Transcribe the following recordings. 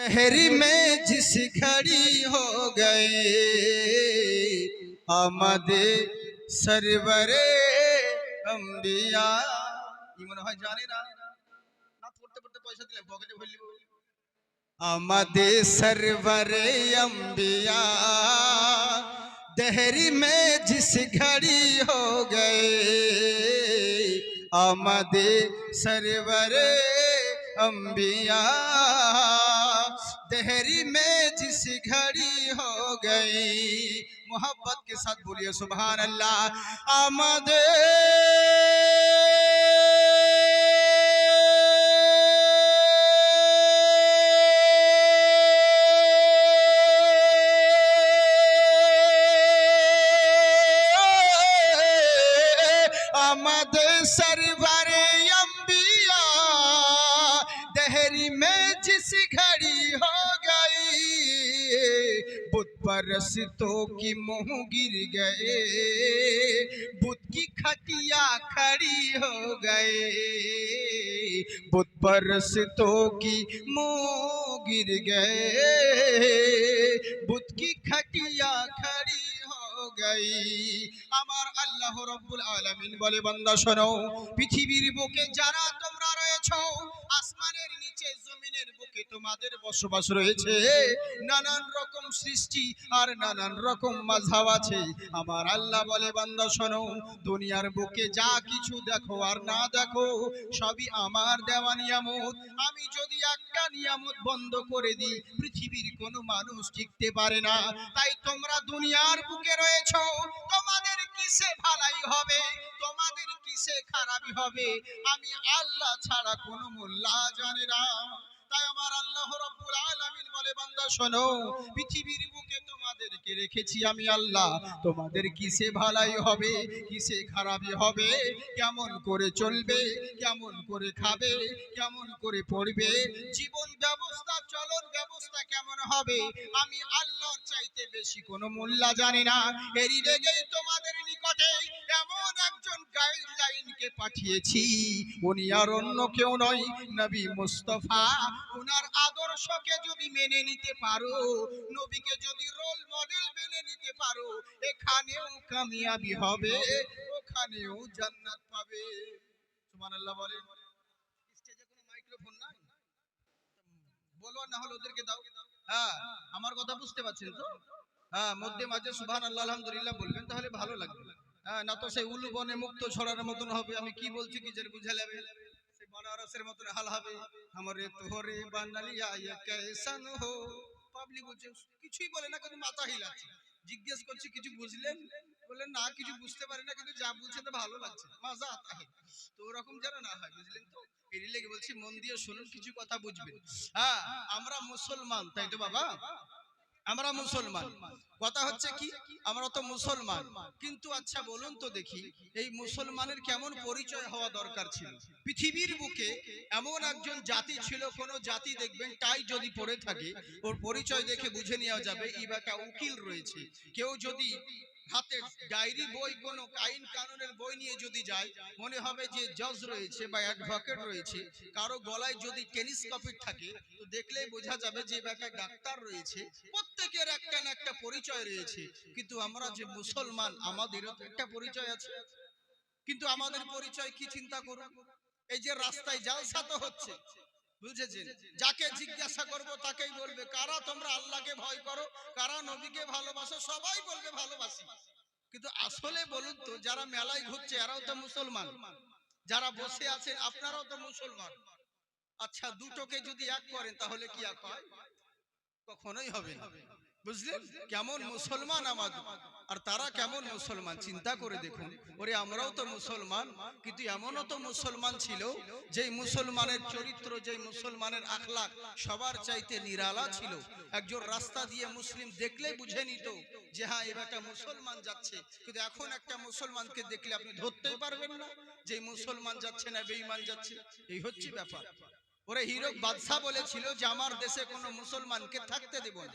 शहरी में जिस घड़ी हो गए আমাদে সরবরে অম্বিয়া কি মনে হয় জানে না না পড়তে পড়তে পয়সা দিলে পকেটে ভরলি আমাদে সরবরে অম্বিয়া दहरी में जिस घड़ी हो गए आमदे सरवर अंबिया تہری میں جس گھڑی ہو گئی محبت کے ساتھ بولیے سبحان اللہ آمد बुत परस्तों की मुंह गिर गए बुत की खटिया खड़ी हो गए बुत परस्तों की मुंह गिर गए बुत की खटिया खड़ी हो गई আমার আল্লাহ রব্বুল আলামিন বলে বান্দা শোনো পৃথিবীর বুকে যারা তোমরা রয়েছো আসমানের নিচে জমিনের বুকে তোমাদের বসবাস রয়েছে। নানান রকম সৃষ্টি আর নানান রকম মাঝহাব আছে। আমার আল্লাহ বলে, বান্দা, শোনো, দুনিয়ার বুকে যা কিছু দেখো আর না দেখো, সবই আমার দেওয়া নিয়ামত। আমি যদি একটা নিয়ামত বন্ধ করে দিই, পৃথিবীর কোনো মানুষ টিকতে পারে না। তাই তোমরা দুনিয়ার বুকে রয়েছ, তোমাদের কিসে ভালাই হবে? তোমাদের কিসে খারাপই হবে? আমি আল্লাহ ছাড়া কোনো মোল্লা জানে না। তাই আমার আল্লাহ রব্বুল আলামিন বলে, বান্দা, শোনো, পৃথিবীর বুকে তোমাদেরকে রেখেছি আমি আল্লাহ। তোমাদের কিসে ভালাই হবে, কিসে খারাপই হবে, কেমন করে চলবে, কেমন করে খাবে, কেমন করে পড়বে, জীবন ব্যবস্থা, চলন ব্যবস্থা কেমন হবে, আমি আল্লাহর চাইতে বেশি কোনো মোল্লা জানি না। এরই লেগেই তোমাদের নিকটে এমন একজন গাইডলাইনকে পাঠিয়েছি। উনি আর অন্য কেউ নয়, নবী মুস্তফা। ওনার আদর্শকে যদি মেনে নিতে পারো, নবীকে যদি রোল মডেল মেনে নিতে পারো, এখানেও কামিয়াবি হবে, ওখানেও জান্নাত পাবে। সুবহানাল্লাহ বলে স্টেজে কোনো মাইক্রোফোন নাই? বলো না হলে ওদেরকে দাও। হ্যাঁ আমার কথা বুঝতে পারছেন তো? হ্যাঁ মধ্যে মাঝে সুবহান আল্লাহ আলহামদুলিল্লাহ বলবেন, তাহলে ভালো লাগবে। হ্যাঁ না তো সেই উলু বনে মুক্ত ছড়ার মতন হবে আমি কি বলছি বুঝে নেবে বানারসের মতন হাল হবে। আমারে তোহরে বানালিয়া কেসান হো। পাবলিক বলছে কিছুই বলে না কিন্তু মাথা হিলাচ্ছে। জিজ্ঞেস করছি কিছু বুঝলেন? বললেন না কিছু বুঝতে পারি না কিন্তু যা বলছে তো ভালো লাগছে। মজা আতা তো ওরকম যেন না হয় বুঝলেন তো? এর লেগে বলছি মন দিয়ে শুনুন কিছু কথা বুঝবেন। হ্যাঁ আমরা মুসলমান তাই তো বাবা? আমরা মুসলমান। কথা হচ্ছে কি, আমরা তো মুসলমান। কিন্তু আচ্ছা বলুন তো দেখি, এই মুসলমানের কেমন পরিচয় হওয়া দরকার ছিল? পৃথিবীর বুকে এমন একজন জাতি ছিল, কোন জাতি দেখবেন টাই যদি পড়ে থাকে, ওর পরিচয় দেখে বুঝে নেওয়া যাবে, ইবাটা উকিল রয়েছে। কেউ যদি ডায়েরি বই আইন কানুনের বই নিয়ে যদি যায়, মনে হবে যে জজ রয়েছে বা অ্যাডভোকেট রয়েছে, কারও গলায় যদি টেলিস্কোপিক থাকে, তো দেখলেই বোঝা যাবে যে ডাক্তার রয়েছে, প্রত্যেকের একটা না একটা পরিচয় রয়েছে। কিন্তু আমরা যে মুসলমান, আমাদেরও একটা পরিচয় আছে। কিন্তু আমাদের পরিচয় কি চিন্তা করুন? এই যে রাস্তায় জালসা তো হচ্ছে। বুঝেছেন? যাকে জিজ্ঞাসা করব তাকেই বলবে কারা তোমরা আল্লাহকে ভয় করো? কারা? নবীকে ভালোবাসো? সবাই বলবে ভালোবাসি। কিন্তু আসলে বলুন তো যারা মেলায় ঘুরছে এরাও তো মুসলমান। যারা বসে আছেন আপনারাও তো মুসলমান। আচ্ছা দুটোকে যদি এক করেন তাহলে কি এক হয় কখনোই হবে না। বুঝলেন? কেমন মুসলমান আমাদের। আর তারা কেমন মুসলমান? চিন্তা করে দেখুন। ওরে, আমরাও তো মুসলমান, কিন্তু এমনও তো মুসলমান ছিল, যেই মুসলমানের চরিত্র, যেই মুসলমানের আখলাক সবার চাইতে নিরালা ছিল। একজন রাস্তা দিয়ে মুসলিম দেখলেই বুঝে নিত যে হ্যাঁ এবার একটা মুসলমান যাচ্ছে। কিন্তু এখন একটা মুসলমানকে দেখলে আপনি ধরতেই পারবেন না যে মুসলমান যাচ্ছে না, বেঈমান যাচ্ছে। এই হচ্ছে ব্যাপার। ওরে, হিরক বাদশাহ বলেছিল যে, আমার দেশে কোনো মুসলমানকে থাকতে দেব না।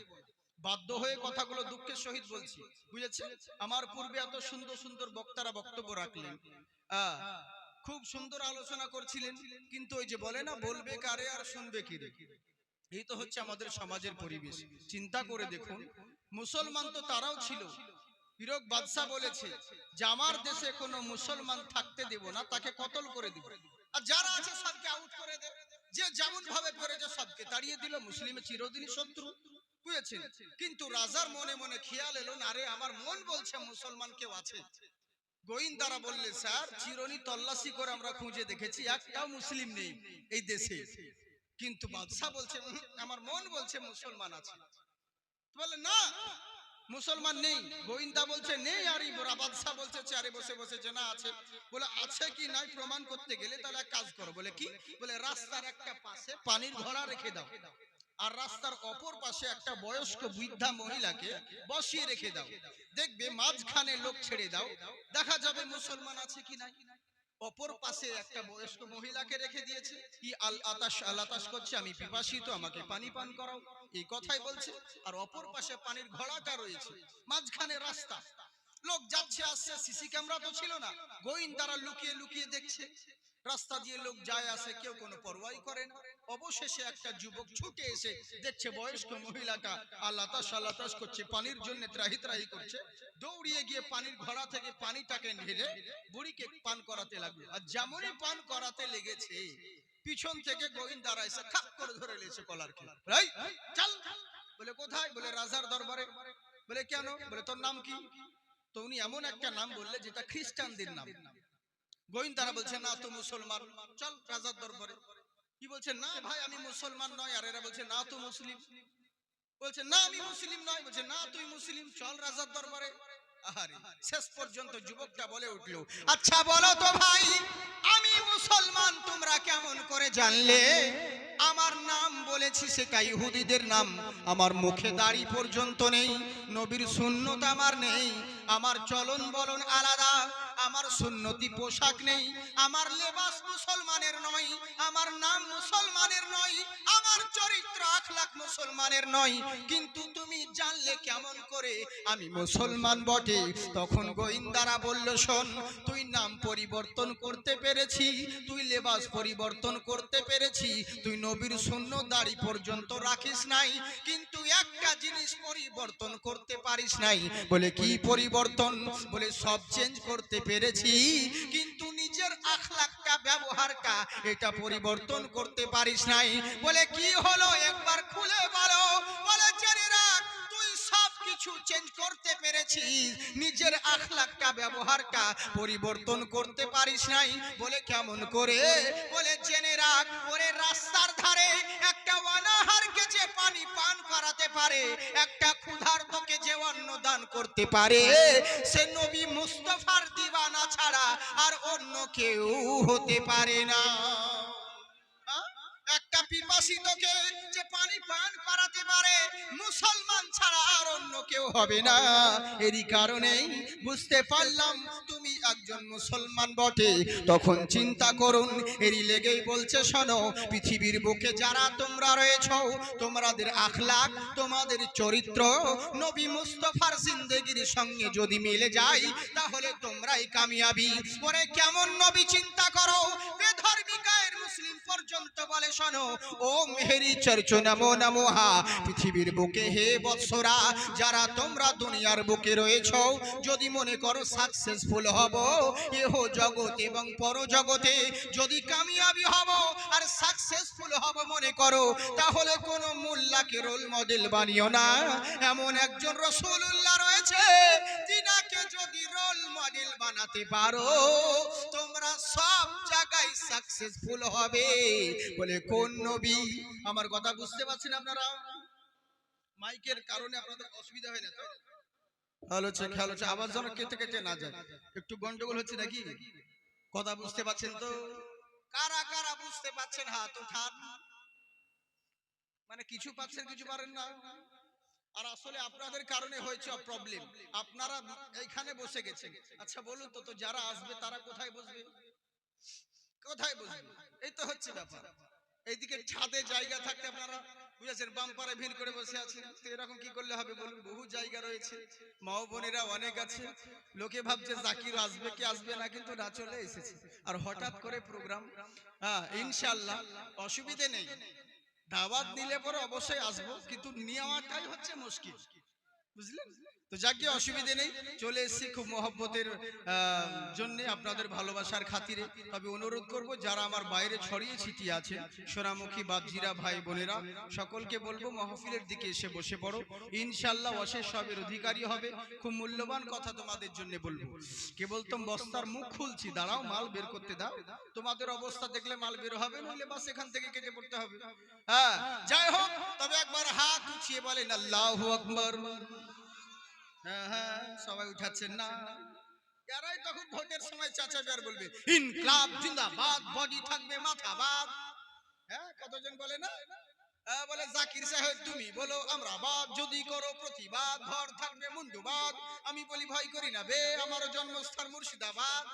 বাধ্য হয়ে কথাগুলো দুঃখের সহিত বলছি। বুঝেছে আমার পূর্বে এত সুন্দর সুন্দর বক্তারা বক্তব্য রাখলেন। খুব সুন্দর আলোচনা করছিলেন, কিন্তু ওই যে বলে না, বলবে কারে আর শুনবে কি রে? এই তো হচ্ছে আমাদের সমাজের পরিবেশ। চিন্তা করে দেখুন, মুসলমান তো তারাও ছিল। হিরক বাদশাহ বলেছে যে, আমার দেশে কোনো মুসলমান থাকতে দেব না, তাকে কতল করে দিব। আর যারা আছে, সবকে আউট করে দেব যে যেমন ভাবে পেরেছে সবকে তাড়িয়ে দিল। মুসলিমের চিরদিনই শত্রু। বুঝেছেন কিন্তু রাজার মনে মনে খেয়াল এলো না রে আমার মন বলছে মুসলমান কেউ আছে। গোয়েন্দারা বললে, স্যার, চিরনি তল্লাশি করে আমরা খুঁজে দেখেছি একটাও মুসলিম নেই এই দেশে। কিন্তু বাদশাহ বলছে আমার মন বলছে মুসলমান আছে। বলে না, মুসলমান নেই। গোয়েন্দা বলছে, নেই আর এই বুড়া বাদশাহ বলছে, চেয়ারে বসে বসে যে না আছে। বলে, আছে কি নাই প্রমাণ করতে গেলে তাহলে এক কাজ করো। বলে, কি? বলে, রাস্তার একটা পাশে পানির ঘোড়া রেখে দাও। আর রাস্তার অপর পাশে একটা বয়স্ক বৃদ্ধা মহিলাকে বসিয়ে রেখে দাও। দেখবে মাঝখানে লোক ছেড়ে দাও। দেখা যাবে মুসলমান আছে কি নাই। অপর পাশে একটা বয়স্ক মহিলাকে রেখে দিয়েছে। ই আল আতাশ আল আতাশ করছে, আমি পিপাসিত, আমাকে পানি পান করাও। এই কথাই বলছে। আর অপর পাশে পানির ঘোড়াটা রয়েছে। মাঝখানে রাস্তা। লোক যাচ্ছে, আসছে, সিসি ক্যামেরা তো ছিল না। গোয়েন্দারা লুকিয়ে লুকিয়ে দেখছে। রাস্তা দিয়ে লোক যায়, আসে, কেউ কোনো পরোয়াই করে না। অবশেষে একটা যুবক ছুটে এসে দেখছে বয়স্ক মহিলাটা আল্লাতাস আল্লাতাস করছে, পানির জন্য ত্রাহি ত্রাহি করছে। দৌড়িয়ে গিয়ে পানির ঘোড়া থেকে পানিটাকে ঢেলে বুড়িকে পান করাতে লাগল। আর যেমনই পান করাতে লেগেছে, পিছন থেকে গোবিন্দারা এসে খাপ করে ধরে লেছে কলার খেলা চল! বলে, কোথায়? বলে, রাজার দরবারে। বলে, কেন? বলে, তোর নাম কি? তো উনি এমন একটা নাম বললে যেটা খ্রিস্টানদের নাম। গোয়েন্দারা বলছে না তো মুসলমান। চল রাজার দরবারে। কি বলছে? না ভাই আমি মুসলমান নয়। আর এরা বলছে না তো মুসলিম। বলছে না আমি মুসলিম নয়। বলছে না তুই মুসলিম। চল রাজার দরবারে। আহারে শেষ পর্যন্ত যুবকটা বলে উঠল আচ্ছা বলো তো ভাই আমি মুসলমান তোমরা কেমন করে জানলে? আমার নাম বলেছি সেটা ইহুদিদের নাম। আমার মুখে দাড়ি পর্যন্ত নেই নবীর সুন্নত আমার নেই। আমার চলন বলন আলাদা। আমার সুন্নতি পোশাক নেই, আমার লেবাস মুসলমানের নয়, আমার নাম মুসলমানের নয়, আমার চরিত্র আখলাক মুসলমানের নয়। কিন্তু তুমি জানলে কেমন করে আমি মুসলমান বটে। তখন গোয়েন্দারা বলল, শোন, তুই নাম পরিবর্তন করতে পেরেছি, তুই লেবাস পরিবর্তন করতে পেরেছি, তুই নবীর শূন্য দাড়ি পর্যন্ত রাখিস নাই, কিন্তু একটা জিনিস পরিবর্তন করতে পারিস নাই। বলে, কি পরিবর্তন? বলে, সব চেঞ্জ করতে পেরেছি, কিন্তু নিজের আখলাকটা ব্যবহারটা এটা পরিবর্তন করতে পারিস নাই। বলে, কি হলো? একবার খুলে বলো। বলে জেনে রাখ পরিবর্তন করতে পারিস নাই। বলে, কেমন করে? বলে জেনে রাখ, ওরে রাস্তার ধারে একটা অনাহারকে যে পানি পান করাতে পারে, একটা ক্ষুধার্তকে যে অন্ন দান করতে পারে, সে নবী মুস্তফার দিবানা ছাড়া আর অন্য কেউ হতে পারে না? যে পানি পান করাতে পারে। মুসলমান ছাড়া আর অন্য কেউ হবে না। এরই কারণেই বুঝতে পারলাম তুমি একজন মুসলমান বটে। তখন চিন্তা করুন, এরই লেগেই বলছে, শোনো, পৃথিবীর বুকে যারা তোমরা রয়েছ, তোমাদের আখলাক তোমাদের চরিত্র, নবী মুস্তফার জিন্দেগির সঙ্গে যদি মিলে যায়, তাহলে তোমরাই কামিয়াবি। পরে কেমন নবী, চিন্তা করো। বেধর্মিকায়ের মুসলিম পর্যন্ত বলে, শোনো, ও মেহেরি চর্চ, নমো নমোহা। পৃথিবীর বুকে হে বৎসরা, যারা তোমরা দুনিয়ার বুকে রয়েছ, যদি মনে করো সাকসেসফুল হব, এহ এবং পর জগতে যদি কামিয়াবি হব আর সাকসেসফুল হব মনে করো, তাহলে কোন মোল্লাকে রোল মডেল বানিও না। এমন একজন রসুল্লাহ রয়েছে, তিনাকে যদি রোল মডেল বানাতে পারো, তোমরা সব জায়গায় সাকসেসফুল হবে। বলে, কোন নবী? আমার কথা বুঝতে পারছেন আপনারা? মাইকের কারণে আপনাদের অসুবিধা হয় না তো? গন্ডগোল হচ্ছে নাকি? কথা বুঝতে পারছেন তো? কারা কারা বুঝতে পারছেন? হাত উঠান। মানে কিছু পাচ্ছেন, কিছু পারেন না। আর আসলে আপনাদের কারণে হয়েছে প্রবলেম আপনারা এইখানে বসে গেছেন। আচ্ছা বলুন তো তো যারা আসবে, তারা কোথায় বসবে? কোথায় বসবে এই তো হচ্ছে ব্যাপার। এইদিকে ছাদে জায়গা থাকতে আপনারা বুঝেছেন বাম্পারে ভিড় করে বসে আছেন। তো এরকম কি করলে হবে বলুন? বহু জায়গা রয়েছে। মা ও বোনেরা অনেক আছে। লোকে ভাবছে জাকির আসবে কি আসবে না, কিন্তু না চলে এসেছে। আর হঠাৎ করে প্রোগ্রাম হ্যাঁ ইনশাল্লাহ অসুবিধে নেই। দাওয়াত নিলে পরে অবশ্যই আসব, কিন্তু নেওয়াটাই হচ্ছে মুশকিল। বুঝলেন? তো যাকে অসুবিধে নেই, চলে এসেছি খুব মহব্বতের জন্য, আপনাদের ভালোবাসার খাতিরে। তবে অনুরোধ করব, যারা আমার বাইরে ছড়িয়ে ছিটিয়ে আছে, সোনামুখী বাপজিরা, ভাই বোনেরা, সকলকে বলব, মহফিলের দিকে এসে বসে পড়ো। ইনশাল্লাহ অশেষ সবের অধিকারী হবে। খুব মূল্যবান কথা তোমাদের জন্য বলব। কেবল তো বস্তার মুখ খুলছি। দাঁড়াও, মাল বের করতে দাও। তোমাদের অবস্থা দেখলে মাল বের হবে, নইলে বাস এখান থেকে কেটে পড়তে হবে। হ্যাঁ যাই হোক, তবে একবার হাত উঠিয়ে বলেন, আল্লাহু আকবার। সবাই উঠাচ্ছেন না। এরাই তখন ভোটের সময় চাচাবে আর বলবে ইনকলাব জিন্দাবাদ বডি থাকবে মাথা বাদ হ্যাঁ কতজন বলে না? হ্যাঁ, বলে জাকির সাহেব তুমি বলো আমরা বাদ যদি করো প্রতিবাদ ঘর থাকবে মুন্ডুবাদ আমি বলি ভয় করি না বে আমার জন্মস্থান মুর্শিদাবাদ।